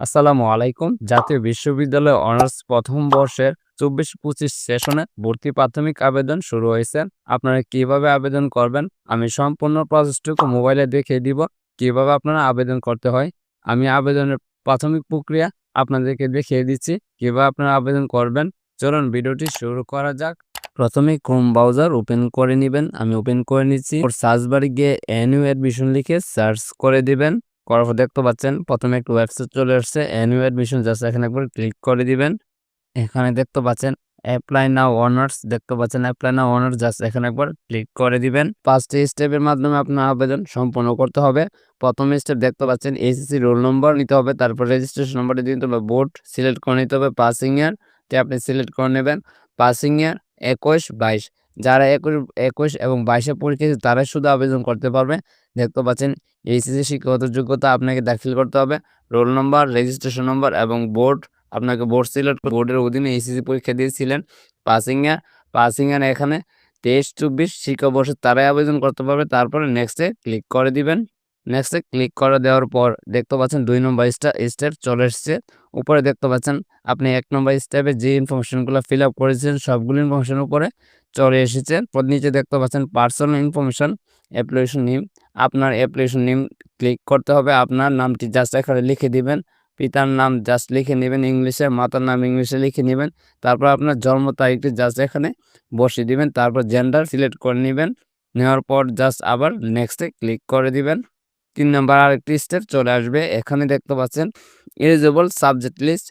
আসসালামু আলাইকুম। জাতীয় বিশ্ববিদ্যালয় অনার্স প্রথম বর্ষের চব্বিশ পঁচিশ সেশনে ভর্তি প্রাথমিক আবেদন শুরু হয়েছে। আপনারা কীভাবে আবেদন করবেন? আমি সম্পূর্ণ প্রসেসটুকু মোবাইলে দেখিয়ে দিব। কীভাবে আপনারা আবেদন করতে হয়? আমি আবেদনের প্রাথমিক প্রক্রিয়া আপনাদেরকে দেখিয়ে দিচ্ছি। কীভাবে আপনারা আবেদন করবেন? চলুন ভিডিওটি শুরু করা যাক। প্রথমে ক্রোম ব্রাউজার ওপেন করে নেবেন। আমি ওপেন করে নিচ্ছি। ওর সার্চ বারে গিয়ে এনইউ অ্যাডমিশন লিখে সার্চ করে দিবেন। করার পর দেখতে পাচ্ছেন, প্রথমে একটু ওয়েবসাইট চলে আসছে এনইউ অ্যাডমিশন জাস্ট এখানে একবার ক্লিক করে দিবেন। এখানে দেখতে পাচ্ছেন অ্যাপ্লাই নাও অনার্স দেখতে পাচ্ছেন অ্যাপ্লাই নাও অনার্স জাস্ট এখানে একবার ক্লিক করে দিবেন। পাঁচটি স্টেপের মাধ্যমে আপনার আবেদন সম্পন্ন করতে হবে। প্রথম স্টেপ দেখতে পাচ্ছেন এসএসসি রোল নম্বর নিতে হবে, তারপর রেজিস্ট্রেশন নম্বরটি দিতে হবে বোর্ড সিলেক্ট করে নিতে হবে পাসিং ইয়ার আপনি সিলেক্ট করে নেবেন। পাসিং ইয়ার একুশ বাইশ। যারা একুশ একুশ এবং বাইশে পরীক্ষা তারাই শুধু আবেদন করতে পারবে। দেখতে পাচ্ছেন, এইচএসসি শিক্ষাগত যোগ্যতা আপনাকে দাখিল করতে হবে। রোল নম্বর রেজিস্ট্রেশন নম্বর এবং বোর্ড, আপনাকে বোর্ড সিলেক্ট বোর্ডের অধীনে এইচএসসি পরীক্ষা দিয়েছিলেন। পাসিং ইয়ার, পাসিং এখানে তেইশ, চব্বিশ শিক্ষাবর্ষে তারাই আবেদন করতে পারবে। তারপরে নেক্সটে ক্লিক করে দিবেন। নেক্সটে ক্লিক করে দেওয়ার পর দেখতে পাচ্ছেন, দুই নম্বর স্টা স্টেপ চলে এসছে। উপরে দেখতে পাচ্ছেন, আপনি এক নম্বর স্টেপে যে ইনফরমেশনগুলো ফিল আপ করেছেন সবগুলো ইনফরমেশন উপরে চলে এসেছে। নিচে দেখতে পাচ্ছেন পার্সোনাল ইনফরমেশন অ্যাপ্লিকেশন নেম আপনার অ্যাপ্লিকেশন নেম ক্লিক করতে হবে। আপনার নামটি জাস্ট এখানে লিখে দিবেন। পিতার নাম জাস্ট লিখে নেবেন ইংলিশে, মাতার নাম ইংলিশে লিখে নেবেন। তারপর আপনার জন্ম তারিখটি জাস্ট এখানে বসিয়ে দিবেন। তারপর জেন্ডার সিলেক্ট করে নেবেন। নেওয়ার পর জাস্ট আবার নেক্সটে ক্লিক করে দিবেন। তিন নম্বর আরেকটি স্টেপ চলে আসবে। এখানে দেখতে পাচ্ছেন এলিজেবল সাবজেক্ট লিস্ট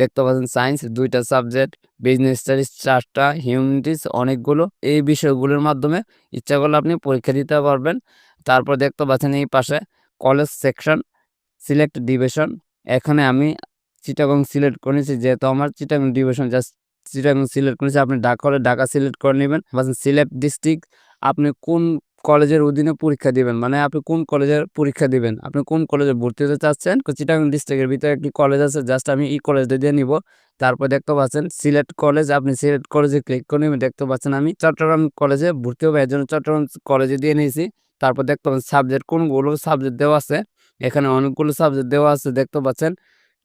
দেখতে পাচ্ছেন সায়েন্স দুইটা সাবজেক্ট বিজনেস স্টাডিজ চারটা হিউম্যানিটিস অনেকগুলো। এই বিষয়গুলোর মাধ্যমে ইচ্ছা করলে আপনি পরীক্ষা দিতে পারবেন। তারপর দেখতে পাচ্ছেন এই পাশে কলেজ সেকশন সিলেক্ট ডিভিশন এখানে আমি চিটাগং সিলেক্ট করেছি, যেহেতু আমার Chittagong division just Chittagong select করেছি, আপনি ঢাকা হলে ঢাকা সিলেক্ট করে নেবেন। সিলেক্ট ডিস্ট্রিক্ট আপনি কোন কলেজের অধীনে পরীক্ষা দিবেন। মানে আপনি কোন কলেজের পরীক্ষা দিবেন? আপনি কোন কলেজে ভর্তি হতে চাচ্ছেন? চিটাগং ডিস্ট্রিক্টের ভিতরে একটি কলেজ আছে, জাস্ট আমি এই কলেজটা দিয়ে নিব। তারপর দেখতে পাচ্ছেন, সিলেট কলেজ, আপনি সিলেট কলেজে ক্লিক করে দেখতে পাচ্ছেন আমি চট্টগ্রাম কলেজে ভর্তি হবে। এর জন্য চট্টগ্রাম কলেজে দিয়ে নিয়েছি। তারপর দেখতে পাচ্ছেন, সাবজেক্ট কোনগুলো সাবজেক্ট দেওয়া আছে? এখানে অনেকগুলো সাবজেক্ট দেওয়া আছে। দেখতে পাচ্ছেন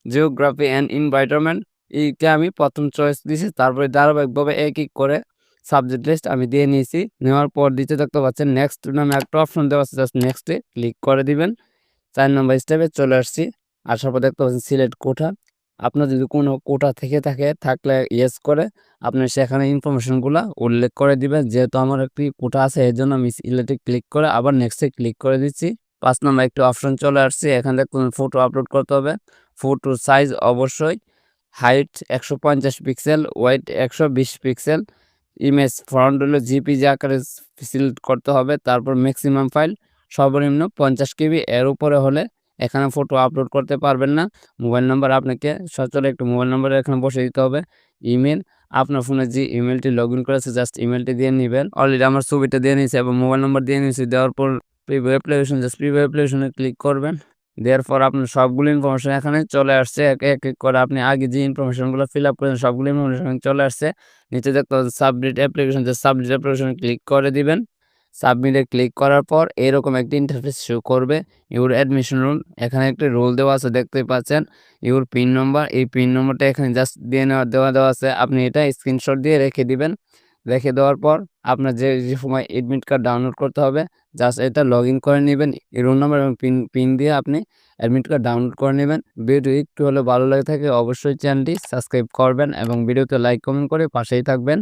জিওগ্রাফি অ্যান্ড এনভায়রনমেন্ট এইটা আমি প্রথম চয়েস দিয়েছি তারপরে ধারাবাহিকভাবে এক এক করে সাবজেক্ট লিস্ট আমি দিয়ে নিয়েছি। নেওয়ার পর দিতে দেখতে পাচ্ছেন নেক্সট নামে একটা অপশন দেওয়া আছে জাস্ট নেক্সটে ক্লিক করে দিবেন। চার নম্বর স্টেপে চলে আসছি। আসার পর দেখতে পাচ্ছেন সিলেক্ট কোঠা আপনার যদি কোনো কোটা থেকে থাকে, থাকলে ইয়েস করে। আপনি সেখানে ইনফরমেশনগুলো উল্লেখ করে দিবেন। যেহেতু আমার একটি কোটা আছে এর জন্য আমি সিলেক্টে ক্লিক করে আবার নেক্সটে ক্লিক করে দিচ্ছি। পাঁচ নম্বর একটি অপশন চলে আসছে। এখান থেকে ফটো আপলোড করতে হবে। ফটো সাইজ অবশ্যই। হাইট একশো পঞ্চাশ পিক্সেল ওয়েট একশো বিশ পিক্সেল ইমেজ ফ্রন্ট হলো জিপিজি আকারে সিলেক্ট করতে হবে, তারপর ম্যাক্সিমাম ফাইল সর্বনিম্ন পঞ্চাশ কেবি, এর উপরে হলে এখানে ফটো আপলোড করতে পারবেন না। মোবাইল নাম্বার আপনাকে সচলে একটু মোবাইল নাম্বার এখানে বসে দিতে হবে। ইমেল আপনার ফোনে যে ইমেলটি লগ ইন করেছে জাস্ট ইমেলটি দিয়ে নেবেন। অলরেডি আমার ছবিটা দিয়ে নিয়েছে এবং মোবাইল নাম্বার দিয়ে নিয়েছি, দেওয়ার পর প্রিভিউ অ্যাপ্লিকেশন জাস্ট প্রিভিউ অ্যাপ্লিকেশনে ক্লিক করবেন। দেওয়ার পর আপনার সবগুলো ইনফরমেশন এখানে চলে আসছে। এক এক করে আপনি আগে যে ইনফরমেশনগুলো ফিল আপ করেন সবগুলো ইনফরমেশন চলে আসছে। নিচে দেখতে সাবমিট অ্যাপ্লিকেশন যে সাবমিট অ্যাপ্লিকেশন ক্লিক করে দিবেন। সাবমিটে ক্লিক করার পর এরকম একটি ইন্টারফেস শো করবে। ইউর অ্যাডমিশন রুল এখানে একটি রোল দেওয়া আছে দেখতে পাচ্ছেন। ইউর পিন নম্বর এই পিন নম্বরটা এখানে জাস্ট দিয়ে নেওয়া, দেওয়া দেওয়া আছে। আপনি এটা স্ক্রিনশট দিয়ে রেখে দিবেন। রেখে দেওয়ার পর আপনার যে যে সময় এডমিট কার্ড ডাউনলোড করতে হবে জাস্ট এটা লগ ইন করে নেবেন রুম নাম্বার এবং পিন পিন দিয়ে আপনি অ্যাডমিট কার্ড ডাউনলোড করে নেবেন। ভিডিও একটু হলে ভালো লাগে থাকে, অবশ্যই চ্যানেলটি সাবস্ক্রাইব করবেন এবং ভিডিওতে লাইক কমেন্ট করে পাশেই থাকবেন।